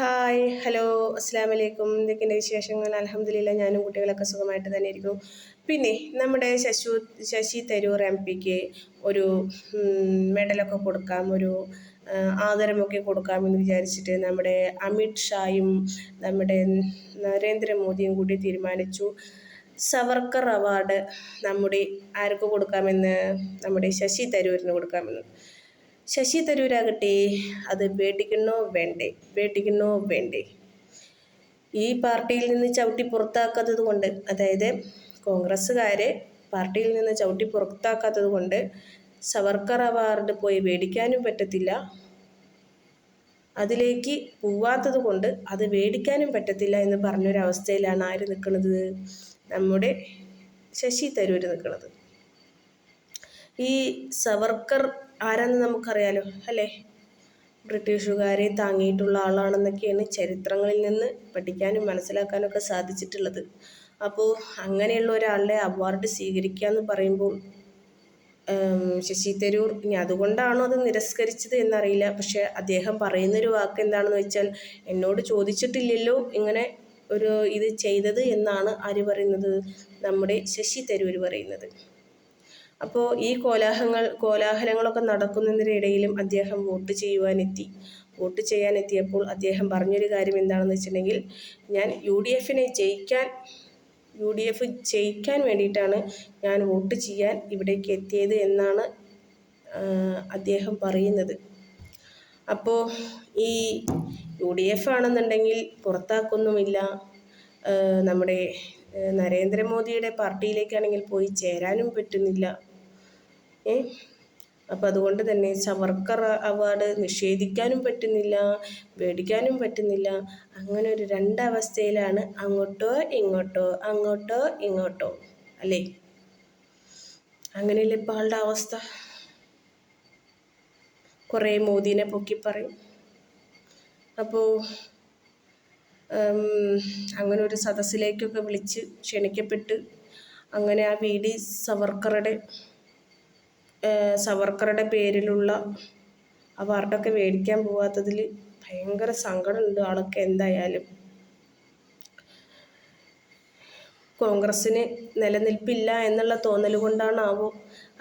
Hi hello അസ്സാം വലൈക്കും എന്തൊക്കെയുണ്ട് വിശേഷങ്ങൾ? അലഹമ്മദില്ല ഞാനും കുട്ടികളൊക്കെ സുഖമായിട്ട് തന്നെ ഇരിക്കും പിന്നെ നമ്മുടെ ശശു ശശി തരൂർ എം പിക്ക് ഒരു മെഡലൊക്കെ കൊടുക്കാം ഒരു ആദരമൊക്കെ കൊടുക്കാമെന്ന് വിചാരിച്ചിട്ട് നമ്മുടെ അമിത് ഷായും നമ്മുടെ നരേന്ദ്രമോദിയും കൂടി തീരുമാനിച്ചു. സവർക്കർ അവാർഡ് നമ്മുടെ ആർക്ക് കൊടുക്കാമെന്ന് നമ്മുടെ ശശി തരൂരിന് കൊടുക്കാമെന്ന്. ശശി തരൂരാകട്ടെ അത് വേടിക്കണോ വേണ്ടേ? വേടിക്കണോ വേണ്ടേ? ഈ പാർട്ടിയിൽ നിന്ന് ചവിട്ടി പുറത്താക്കാത്തത് കൊണ്ട് അതായത് കോൺഗ്രസ്സുകാരെ പാർട്ടിയിൽ നിന്ന് ചവിട്ടി പുറത്താക്കാത്തത് കൊണ്ട് സവർക്കർ അവാർഡ് പോയി മേടിക്കാനും പറ്റത്തില്ല. അതിലേക്ക് പോവാത്തത് കൊണ്ട് അത് മേടിക്കാനും പറ്റത്തില്ല എന്ന് പറഞ്ഞൊരവസ്ഥയിലാണ് ആര് നിൽക്കുന്നത്? നമ്മുടെ ശശി തരൂർ നിൽക്കുന്നത്. ഈ സവർക്കർ ആരാന്ന് നമുക്കറിയാലോ അല്ലേ? ബ്രിട്ടീഷുകാരെ താങ്ങിയിട്ടുള്ള ആളാണെന്നൊക്കെയാണ് ചരിത്രങ്ങളിൽ നിന്ന് പഠിക്കാനും മനസ്സിലാക്കാനൊക്കെ സാധിച്ചിട്ടുള്ളത്. അപ്പോൾ അങ്ങനെയുള്ള ഒരാളുടെ അവാർഡ് സ്വീകരിക്കുക എന്ന് പറയുമ്പോൾ ശശി തരൂർ ഇനി അതുകൊണ്ടാണോ അത് നിരസ്കരിച്ചത് എന്നറിയില്ല. പക്ഷേ അദ്ദേഹം പറയുന്നൊരു വാക്ക് എന്താണെന്ന് വെച്ചാൽ എന്നോട് ചോദിച്ചിട്ടില്ലല്ലോ ഇങ്ങനെ ഒരു ഇത് ചെയ്തത് എന്നാണ് ആര് പറയുന്നത്? നമ്മുടെ ശശി തരൂർ പറയുന്നത്. അപ്പോൾ ഈ കോലാഹങ്ങൾ കോലാഹലങ്ങളൊക്കെ നടക്കുന്നതിനിടയിലും അദ്ദേഹം വോട്ട് ചെയ്യുവാനെത്തി. വോട്ട് ചെയ്യാനെത്തിയപ്പോൾ അദ്ദേഹം പറഞ്ഞൊരു കാര്യം എന്താണെന്ന് വെച്ചിട്ടുണ്ടെങ്കിൽ ഞാൻ യു ഡി എഫിനെ ജയിക്കാൻ യു ഡി എഫ് ജയിക്കാൻ വേണ്ടിയിട്ടാണ് ഞാൻ വോട്ട് ചെയ്യാൻ ഇവിടേക്ക് എത്തിയത് എന്നാണ് അദ്ദേഹം പറയുന്നത്. അപ്പോൾ ഈ യു ഡി എഫ് ആണെന്നുണ്ടെങ്കിൽ പുറത്താക്കൊന്നുമില്ല. നമ്മുടെ നരേന്ദ്രമോദിയുടെ പാർട്ടിയിലേക്കാണെങ്കിൽ പോയി ചേരാനും പറ്റുന്നില്ല. ഏ? അപ്പം അതുകൊണ്ട് തന്നെ സവർക്കർ അവാർഡ് നിഷേധിക്കാനും പറ്റുന്നില്ല മേടിക്കാനും പറ്റുന്നില്ല. അങ്ങനെ ഒരു രണ്ടവസ്ഥയിലാണ് അങ്ങോട്ടോ ഇങ്ങോട്ടോ അങ്ങോട്ടോ ഇങ്ങോട്ടോ. അല്ലേ? അങ്ങനെയല്ലേ ഇപ്പോൾ ആളുടെ അവസ്ഥ? കുറേ മോദീനെ പൊക്കി പറയും. അപ്പോൾ അങ്ങനെ ഒരു സദസ്സിലേക്കൊക്കെ വിളിച്ച് ക്ഷണിക്കപ്പെട്ട് അങ്ങനെ ആ വി ഡി സവർക്കറുടെ സവർക്കറുടെ പേരിലുള്ള അവാർഡൊക്കെ മേടിക്കാൻ പോവാത്തതിൽ ഭയങ്കര സങ്കടമുണ്ട് ആളൊക്കെ എന്തായാലും. കോൺഗ്രസ്സിന് നിലനിൽപ്പില്ല എന്നുള്ള തോന്നൽ കൊണ്ടാണാവോ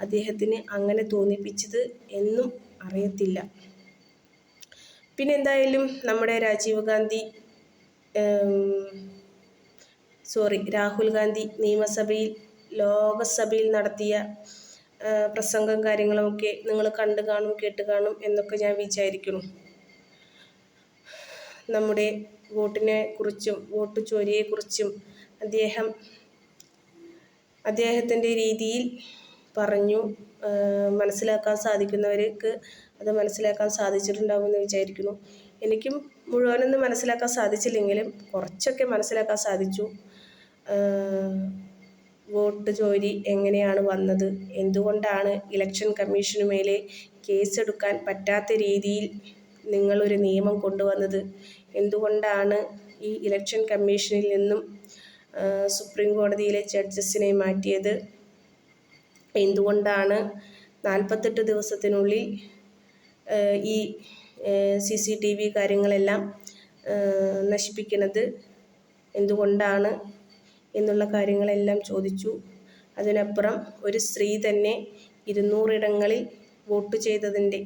അദ്ദേഹത്തിന് അങ്ങനെ തോന്നിപ്പിച്ചത് എന്നും അറിയത്തില്ല. പിന്നെ എന്തായാലും നമ്മുടെ രാജീവ് ഗാന്ധി സോറി രാഹുൽ ഗാന്ധി നിയമസഭയിൽ ലോകസഭയിൽ നടത്തിയ പ്രസംഗം കാര്യങ്ങളുമൊക്കെ നിങ്ങൾ കണ്ടു കാണും കേട്ട് കാണും എന്നൊക്കെ ഞാൻ വിചാരിക്കുന്നു. നമ്മുടെ വോട്ടിനെ കുറിച്ചും വോട്ട് ചോരിയെക്കുറിച്ചും അദ്ദേഹം അദ്ദേഹത്തിന്റെ രീതിയിൽ പറഞ്ഞു മനസ്സിലാക്കാൻ സാധിക്കുന്നവർക്ക് അത് മനസ്സിലാക്കാൻ സാധിച്ചിട്ടുണ്ടാവുമെന്ന് വിചാരിക്കുന്നു. എനിക്കും മുഴുവനൊന്നും മനസ്സിലാക്കാൻ സാധിച്ചില്ലെങ്കിലും കുറച്ചൊക്കെ മനസ്സിലാക്കാൻ സാധിച്ചു. വോട്ട് ചോരി എങ്ങനെയാണ് വന്നത്? എന്തുകൊണ്ടാണ് ഇലക്ഷൻ കമ്മീഷനു മേലെ കേസെടുക്കാൻ പറ്റാത്ത രീതിയിൽ നിങ്ങളൊരു നിയമം കൊണ്ടുവന്നത്? എന്തുകൊണ്ടാണ് ഈ ഇലക്ഷൻ കമ്മീഷനിൽ നിന്നും സുപ്രീം കോടതിയിലെ ജഡ്ജസിനെ മാറ്റിയത്? എന്തുകൊണ്ടാണ് നാൽപ്പത്തെട്ട് ദിവസത്തിനുള്ളിൽ ഈ സി സി ടി വി കാര്യങ്ങളെല്ലാം നശിപ്പിക്കുന്നത്? എന്തുകൊണ്ടാണ് എന്നുള്ള കാര്യങ്ങളെല്ലാം ചോദിച്ചു. അതിനപ്പുറം ഒരു സ്ത്രീ തന്നെ ഇരുന്നൂറിടങ്ങളിൽ വോട്ട് ചെയ്തതിന്റെ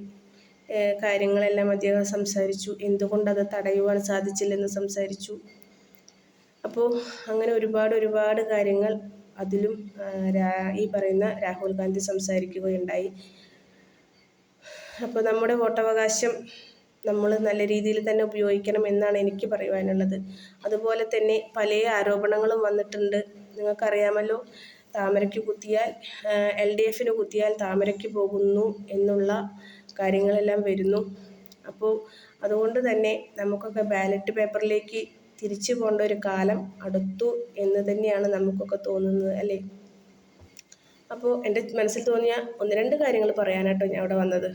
കാര്യങ്ങളെല്ലാം അദ്ദേഹം സംസാരിച്ചു. എന്തുകൊണ്ടത് തടയുവാൻ സാധിച്ചില്ലെന്ന് സംസാരിച്ചു. അപ്പോൾ അങ്ങനെ ഒരുപാട് ഒരുപാട് കാര്യങ്ങൾ അതിലും ഈ പറയുന്ന രാഹുൽ ഗാന്ധി സംസാരിക്കുകയുണ്ടായി. അപ്പോൾ നമ്മുടെ വോട്ടവകാശം നമ്മൾ നല്ല രീതിയിൽ തന്നെ ഉപയോഗിക്കണം എന്നാണ് എനിക്ക് പറയുവാനുള്ളത്. അതുപോലെ തന്നെ പല ആരോപണങ്ങളും വന്നിട്ടുണ്ട്. നിങ്ങൾക്കറിയാമല്ലോ താമരയ്ക്ക് കുത്തിയാൽ എൽ ഡി എഫിന് കുത്തിയാൽ താമരയ്ക്ക് പോകുന്നു എന്നുള്ള കാര്യങ്ങളെല്ലാം വരുന്നു. അപ്പോൾ അതുകൊണ്ട് തന്നെ നമുക്കൊക്കെ ബാലറ്റ് പേപ്പറിലേക്ക് തിരിച്ചു പോകേണ്ട ഒരു കാലം അടുത്തു എന്ന് തന്നെയാണ് നമുക്കൊക്കെ തോന്നുന്നത് അല്ലേ? അപ്പോൾ എന്റെ മനസ്സിൽ തോന്നിയ ഒന്ന് രണ്ട് കാര്യങ്ങൾ പറയാനാട്ടോ ഞാൻ അവിടെ വന്നത്.